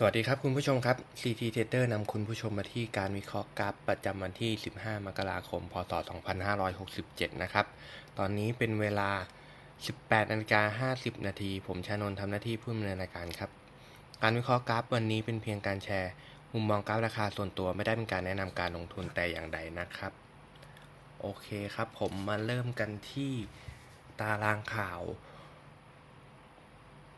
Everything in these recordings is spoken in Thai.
สวัสดีครับคุณผู้ชมครับ CT Trader นำคุณผู้ชมมาที่การวิเคราะห์กราฟประจำวันที่ 15 มกราคม พศ 2567 นะครับ ตอนนี้เป็นเวลา 18นาฬิกา50 นาที ผมชานนท์ทำหน้าที่ผู้ดำเนินรายการครับ การวิเคราะห์กราฟวันนี้เป็นเพียงการแชร์ มุมมองกราฟราคาส่วนตัวไม่ได้เป็นการแนะนำการลงทุนแต่อย่างใดนะครับ โอเคครับผมมาเริ่มกันที่ตารางข่าว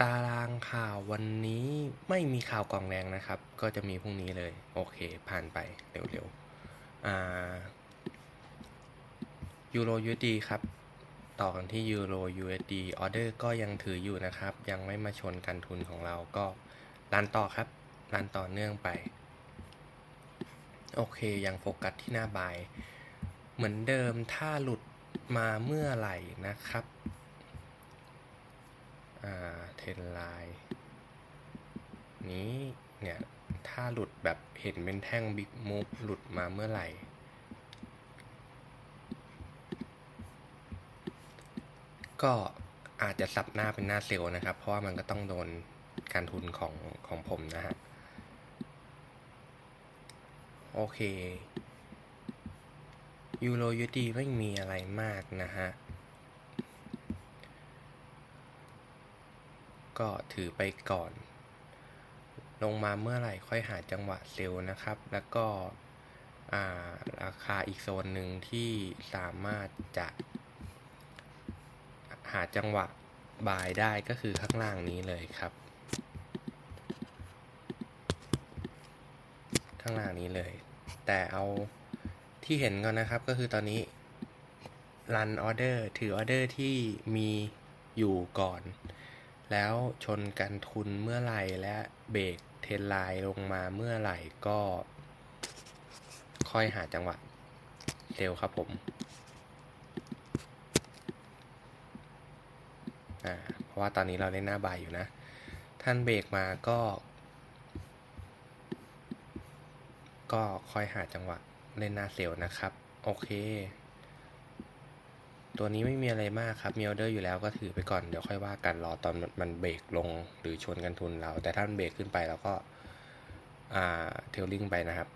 ตารางข่าววันนี้ไม่มีข่าวกล่องแรงนะครับ ก็จะมีพรุ่งนี้เลย โอเค ผ่านไปเร็วๆอ่ายูโรยูดีครับ ต่อกันที่ยูโร USD ออเดอร์ก็ยังถืออยู่นะครับ ยังไม่มาชนกันทุนของเราก็รันต่อครับรันต่อเนื่องไป โอเค ยังโฟกัสที่หน้าบาย เหมือนเดิมถ้าหลุดมาเมื่อไหร่นะครับ อ่าเทนไลน์นี้เนี่ย ถ้าหลุดแบบเห็นเป็นแท่งบิ๊กมูฟหลุดมาเมื่อไหร่ ก็อาจจะสับหน้าเป็นหน้าเซลล์นะครับ เพราะว่ามันก็ต้องโดนการทุนของของผมนะฮะ โอเคยูโรยูดีไม่มีอะไรมากนะฮะ ก็ถือไปก่อน ลงมาเมื่อไหร่ค่อยหาจังหวะเซลล์นะครับ แล้วก็ราคาอีกโซนหนึ่งที่สามารถจะหาจังหวะบายได้ก็คือข้างล่างนี้เลยครับ ข้างล่างนี้เลย แต่เอาที่เห็นก่อนนะครับก็คือตอนนี้รันออเดอร์ถือออเดอร์ที่มีอยู่ก่อน แล้วชนกันทุนเมื่อไหร่และเบรกเทนไลน์ลงมาเมื่อไหร่ก็ ค่อยหาจังหวะเร็วครับผมอ่าเพราะว่าตอนนี้เราเล่นหน้าบายอยู่นะ ท่านเบรกมาก็ ก็ค่อยหาจังหวะเล่นหน้าเซลล์นะครับ โอเค ตัวนี้ไม่มีอะไรมากครับมีออเดอร์อยู่แล้วก็ถือไปก่อนเดี๋ยวค่อยว่ากันรอตอนมันเบรกลงหรือชนกันทุนเรา แต่ถ้ามันเบรกขึ้นไปเราก็เทลลิงไปนะครับ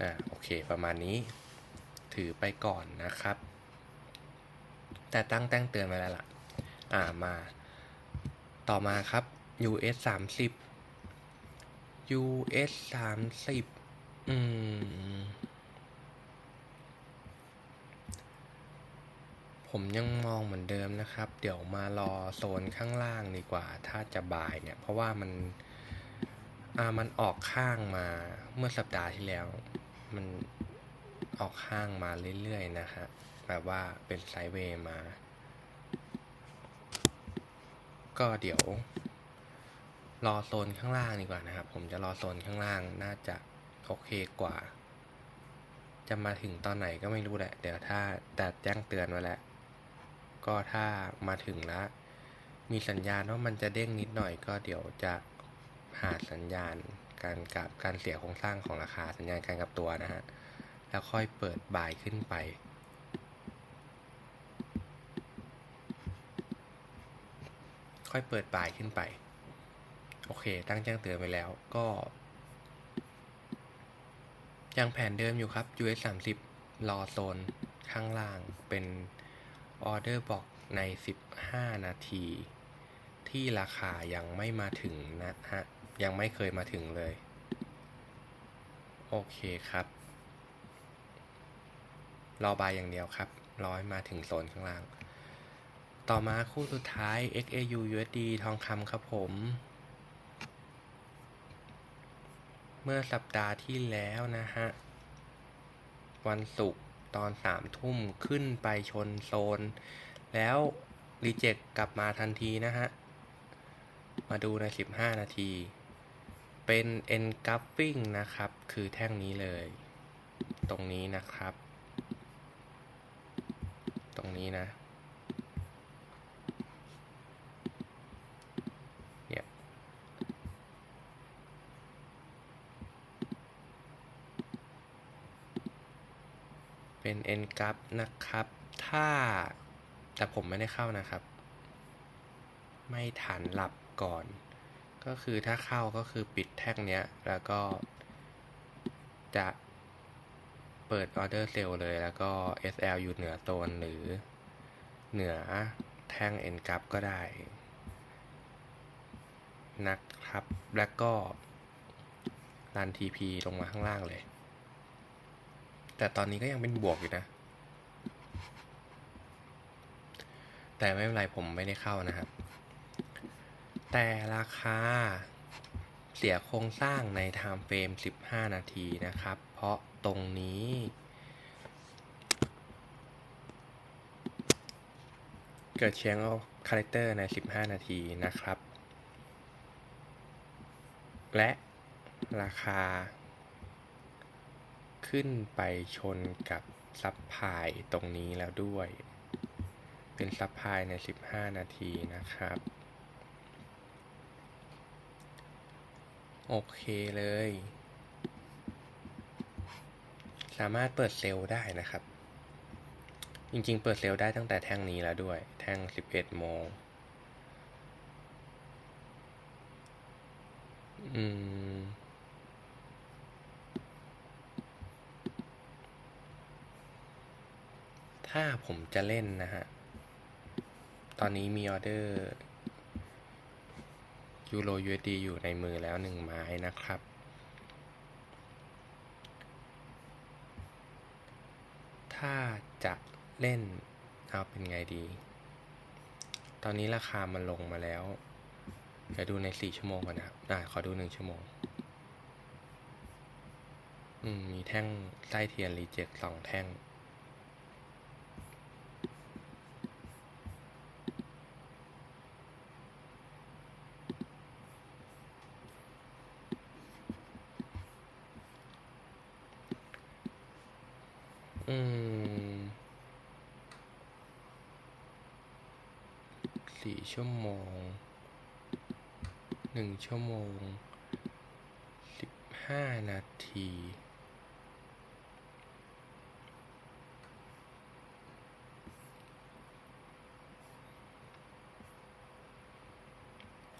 อ่าโอเคประมาณนี้ถือไปก่อนนะครับ แต่ตั้งแจ้งเตือนไว้แล้วล่ะ อ่ามา ต่อมาครับ US สามสิบ US สามสิบอืม ผมยังมองเหมือนเดิมนะครับ เดี๋ยวมารอโซนข้างล่างดีกว่า ถ้าจะบายเนี่ย เพราะว่ามัน อ่า มันออกข้างมาเมื่อสัปดาห์ที่แล้ว มันออกข้างมาเรื่อยๆนะฮะแบบว่าเป็นไซด์เวย์มา ก็เดี๋ยว รอโซนข้างล่างดีกว่านะครับ ผมจะรอโซนข้างล่างน่าจะโอเคกว่า จะมาถึงตอนไหนก็ไม่รู้แหละ เดี๋ยวถ้าแต่แจ้งเตือนไว้แล้วก็ถ้ามาถึงแล้ว มีสัญญาณว่ามันจะเด้งนิดหน่อยก็เดี๋ยวจะหาสัญญาณการกับการเสียโครงสร้างของราคาสัญญาณการกับตัวนะฮะ แล้วค่อยเปิดบ่ายขึ้นไป ค่อยเปิดบ่ายขึ้นไป โอเค ตั้งแจ้งเตือนไปแล้วก็ ยังแผนเดิมอยู่ครับ US 30รอโซนข้างล่างเป็นออเดอร์บอกใน 15 นาที ที่ราคายังไม่มาถึงนะฮะ ยังไม่เคยมาถึงเลย โอเคครับ รอบายอย่างเดียวครับรอให้มาถึงโซนข้างล่าง ต่อมาคู่สุดท้าย XAU USD ทองคำครับผม เมื่อสัปดาห์ที่แล้วนะฮะ วันศุกร์ตอนสามทุ่มขึ้นไปชนโซน แล้วรีเจ็คกลับมาทันทีนะฮะ มาดูใน 15 นาที เป็น engulfing นะครับ คือแท่งนี้เลย ตรงนี้นะครับ ตรงนี้นะ เนี่ย เป็น n ก r a f นะครับ ถ้าแต่ผมไม่ได้เข้านะครับ ไม่ทันหลับก่อน ก็คือถ้าเข้าก็คือปิดแท่งเนี้ย แล้วก็จะเปิดออเดอร์เซลเลย แล้วก็ SL อยู่เหนือโซนหรือเหนือแท่ง n ก r a f ก็ได้ นะครับ แล้วก็รัน TP ลงมาข้างล่างเลย แต่ตอนนี้ก็ยังเป็นบวกอยู่นะ แต่ไม่เป็นไรผมไม่ได้เข้านะครับ แต่ราคาเสียโครงสร้างใน time frame 15 นาทีนะครับ เพราะตรงนี้ เกิดเชียงเอาคาแรคเตอร์ใน 15 นาทีนะครับ และราคา ขึ้นไปชนกับซับพลายตรงนี้แล้วด้วย เป็นซับพลายใน 15 นาทีนะครับ โอเคเลย สามารถเปิดเซลล์ได้นะครับ จริงๆ เปิดเซลล์ได้ตั้งแต่แท่งนี้แล้วด้วย แท่ง 11 โมง อืม ถ้าผมจะเล่นนะฮะ ตอนนี้มีออเดอร์ยูโร USD อยู่ในมือแล้วหนึ่งไม้นะครับ ถ้าจะเล่นเอาเป็นไงดี ตอนนี้ราคามันลงมาแล้ว เดี๋ยวดูในสี่ชั่วโมงก่อนนะครับอ่าขอดูหนึ่งชั่วโมง อืม มีแท่งไส้เทียนรีเจ็คสองแท่ง อืมสี่ชั่วโมงหนึ่งชั่วโมงสิบห้านาที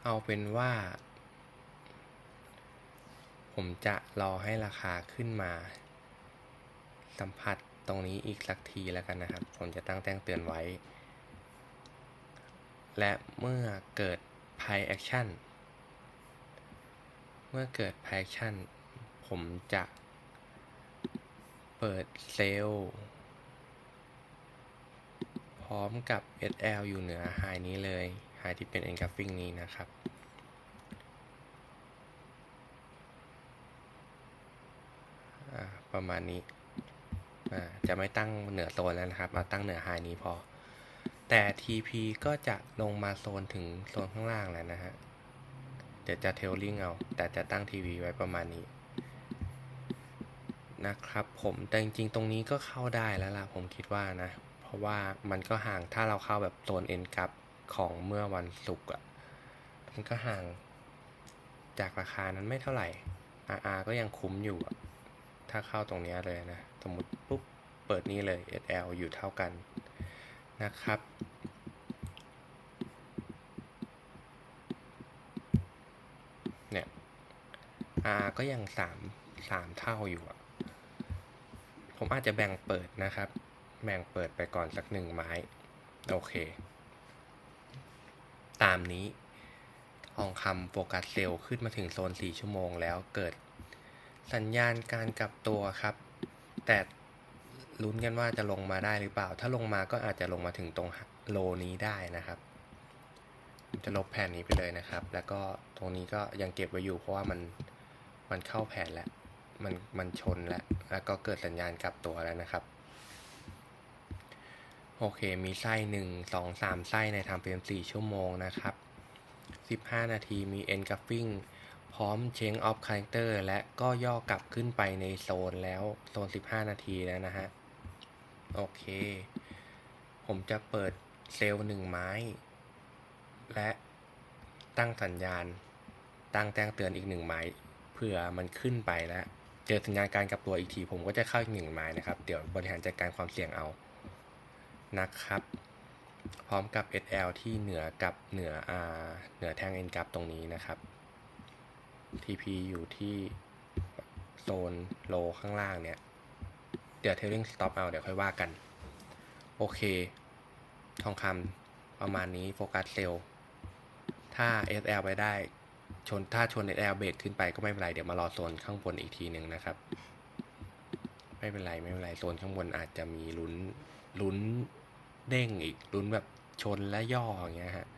เอาเป็นว่า ผมจะรอให้ราคาขึ้นมา สัมผัส ตรงนี้อีกสักทีแล้วกันนะครับ ผมจะตั้งแจ้งเตือนไว้ และเมื่อเกิด Pie Action เมื่อเกิด Pie Action ผมจะเปิดเซลล์พร้อมกับ SL อยู่เหนือ High นี้เลย High ที่เป็น Engulfing นี้นะครับประมาณนี้ จะไม่ตั้งเหนือโซนแล้วนะครับมาตั้งเหนือไฮนี้พอ แต่ TP ก็จะลงมาโซนถึงโซนข้างล่างแล้วนะฮะ เดี๋ยวจะเทลลิ่งเอา แต่จะตั้งทีวีไว้ประมาณนี้ นะครับผมแต่จริงๆ ตรงนี้ก็เข้าได้แล้วล่ะ ผมคิดว่านะ เพราะว่ามันก็ห่างถ้าเราเข้าแบบโซนเอ็นกับของเมื่อวันศุกร์อะมันก็ห่างจากราคานั้นไม่เท่าไหร่ RR ก็ยังคุ้มอยู่ ถ้าเข้าตรงนี้เลยนะ สมมติปุ๊บ เปิดนี่เลย SL อยู่เท่ากันนะครับ เนี่ย R ก็ยังสามสามเท่าอยู่อะผมอาจจะแบ่งเปิดนะครับ แบ่งเปิดไปก่อนสักหนึ่งไม้ โอเค ตามนี้ทองคำโฟกัสเซลล์ขึ้นมาถึงโซน 4 ชั่วโมงแล้วเกิดสัญญาณการกลับตัวครับ แต่ ลุ้นกันว่าจะลงมาได้หรือเปล่า ถ้าลงมาก็อาจจะลงมาถึงตรงโลนี้ได้นะครับ จะลบแผ่นนี้ไปเลยนะครับ แล้วก็ตรงนี้ก็ยังเก็บไว้อยู่เพราะว่ามันมันเข้าแผ่นแล้ว มันมันชนแล้ว แล้วก็เกิดสัญญาณกลับตัวแล้วนะครับ โอเค มีไส้หนึ่งสองสามไส้ในทำเป็นสี่ชั่วโมงนะครับสิบห้านาทีมี end cuffing พร้อม change of character และก็ย่อกลับขึ้นไปในโซนแล้ว โซน 15 นาทีแล้วนะฮะ โอเค ผมจะเปิดเซลล์หนึ่งไม้ และตั้งสัญญาณ ตั้งแจ้งเตือนอีกหนึ่งไม้เผื่อมันขึ้นไปแล้วเจอสัญญาณการกลับตัวอีกที ผมก็จะเข้าอีกหนึ่งไม้นะครับ เดี๋ยวบริหารจัดการความเสี่ยงเอานะครับ พร้อมกับ SL ที่เหนือกับเหนืออ่าเหนือแท่ง N กับตรงนี้นะครับ TP อยู่ที่โซนโลข้างล่างเนี่ย เดี๋ยว trailing stop เอาเดี๋ยวค่อยว่ากัน โอเค ทองคำประมาณนี้โฟกัสเซลล์ถ้า SL ไปได้ชนถ้าชน SL เบรกขึ้นไปก็ไม่เป็นไร เดี๋ยวมารอโซนข้างบนอีกทีหนึ่งนะครับ ไม่เป็นไรไม่เป็นไรโซนข้างบนอาจจะมีลุ้นลุ้นเด้งอีกลุ้นแบบชนและย่ออย่างเงี้ยฮะ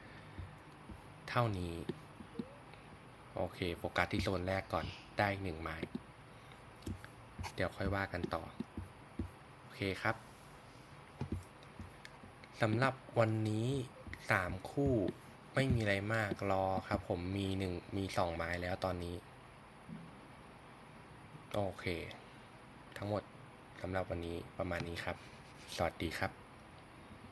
เท่านี้ โอเคโฟกัสที่โซนแรกก่อนได้หนึ่งไม้ เดี๋ยวค่อยว่ากันต่อ เคครับสำหรับวันนี้สามคู่ไม่มีอะไรมากรอครับ ผมมีหนึ่งมีสองไม้แล้วตอนนี้ โอเค ทั้งหมดสำหรับวันนี้ประมาณนี้ครับ สวัสดีครับ